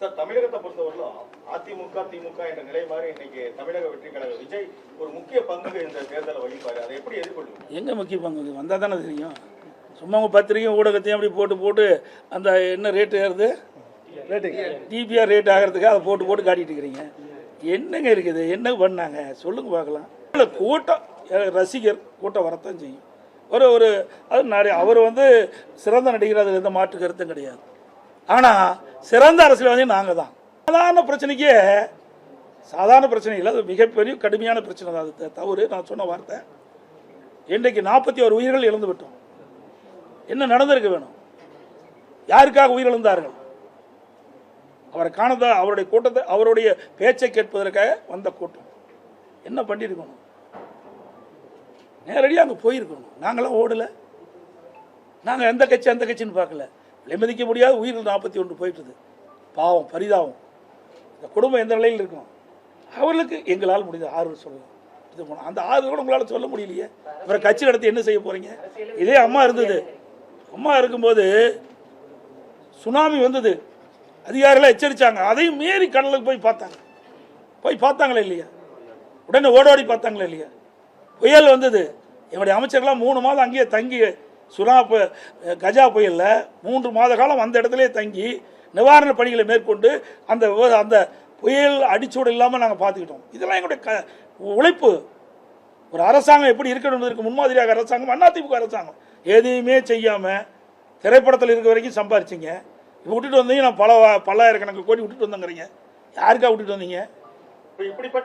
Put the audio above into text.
Sir தமிழகத்தை பொறுத்தவரையிலும் அதிமுக திமுக என்ற நிலை மாதிரி இன்னைக்கு தமிழக வெற்றி கழக விஜய் ஒரு முக்கிய பங்கு இந்த தேர்தலை வகிப்பாரு. அதை எப்படி எதிர்கொள்வீங்க? எங்கே முக்கிய பங்கு? வந்தால் தானே தெரியும். சும்மா உங்கள் பத்திரிக்கை ஊடகத்தையும் அப்படி போட்டு போட்டு அந்த என்ன ரேட்டு ஏறுது? டிபிஆர் ரேட் ஆகிறதுக்கு அதை போட்டு போட்டு காட்டிட்டு இருக்கிறீங்க. என்னங்க இருக்குது? என்ன பண்ணாங்க? சொல்லுங்க பார்க்கலாம். இல்ல, கூட்டம். ரசிகர் கூட்டம் வரத்தான் செய்யும். ஒரு ஒரு அது அவர் வந்து சிறந்த நடிகர் அதில் எந்த மாற்று கருத்தும் கிடையாது. ஆனால் சிறந்த அரசியல்வாதி நாங்கள் தான் சாதாரண பிரச்சனைக்கே சாதாரண பிரச்சனை இல்லை அது மிகப்பெரிய கடுமையான பிரச்சனை தான். அது தவறு நான் சொன்ன வார்த்தை. இன்றைக்கு நாற்பத்தி ஒரு உயிர்கள் இழந்து விட்டோம். என்ன நடந்திருக்க வேணும்? யாருக்காக உயிரிழந்தார்கள் அவரை காணத அவருடைய கூட்டத்தை அவருடைய பேச்சை கேட்பதற்காக வந்த கூட்டம். என்ன பண்ணியிருக்கணும்? நேரடியாக அங்கே போயிருக்கணும். நாங்களாம் ஓடலை. நாங்கள் எந்த கட்சி எந்த கட்சின்னு பார்க்கல. விலைமதிக்க முடியாத உயிர் நாற்பத்தி ஒன்று போயிட்டுது பாவம் பரிதாபம். இந்த குடும்பம் எந்த நிலையில் இருக்கும்? அவர்களுக்கு எங்களால் முடிந்த ஆறுதல் சொல்லலாம் இது போனோம் அந்த ஆறுதல் கூட உங்களால் சொல்ல முடியலையே. அப்புறம் கட்சி நடத்தி என்ன செய்ய போகிறீங்க இதே அம்மா இருந்தது. அம்மா இருக்கும்போது சுனாமி வந்தது. அதிகாரிகள் எச்சரித்தாங்க அதையும் மீறி கடலுக்கு போய் பார்த்தாங்க. போய் பார்த்தாங்களே இல்லையா? உடனே ஓடோடி பார்த்தாங்களே இல்லையா? புயல் வந்தது. என்னுடைய அமைச்சர்கள்லாம் மூணு மாதம் அங்கேயே தங்கி சுனா பு கஜா புயலில் மூன்று மாத காலம் அந்த இடத்துலயே தங்கி நிவாரண பணிகளை மேற்கொண்டு அந்த அந்த புயல் அடிச்சோடு இல்லாமல் நாங்கள் பார்த்துக்கிட்டோம் இதெல்லாம் எங்களுடைய க உழைப்பு. ஒரு அரசாங்கம் எப்படி இருக்கணுன்றதுக்கு முன்மாதிரியாக அரசாங்கம் அதிமுக அரசாங்கம். எதையுமே செய்யாமல் திரைப்படத்தில் இருக்க வரைக்கும் சம்பாரிச்சிங்க. இப்போ விட்டுட்டு வந்தீங்க நான் பல பல்லாயிரக்கணக்கு கோடி விட்டுட்டு வந்தேங்கிறீங்க. யாருக்கா விட்டுட்டு வந்தீங்க? இப்படிப்பட்ட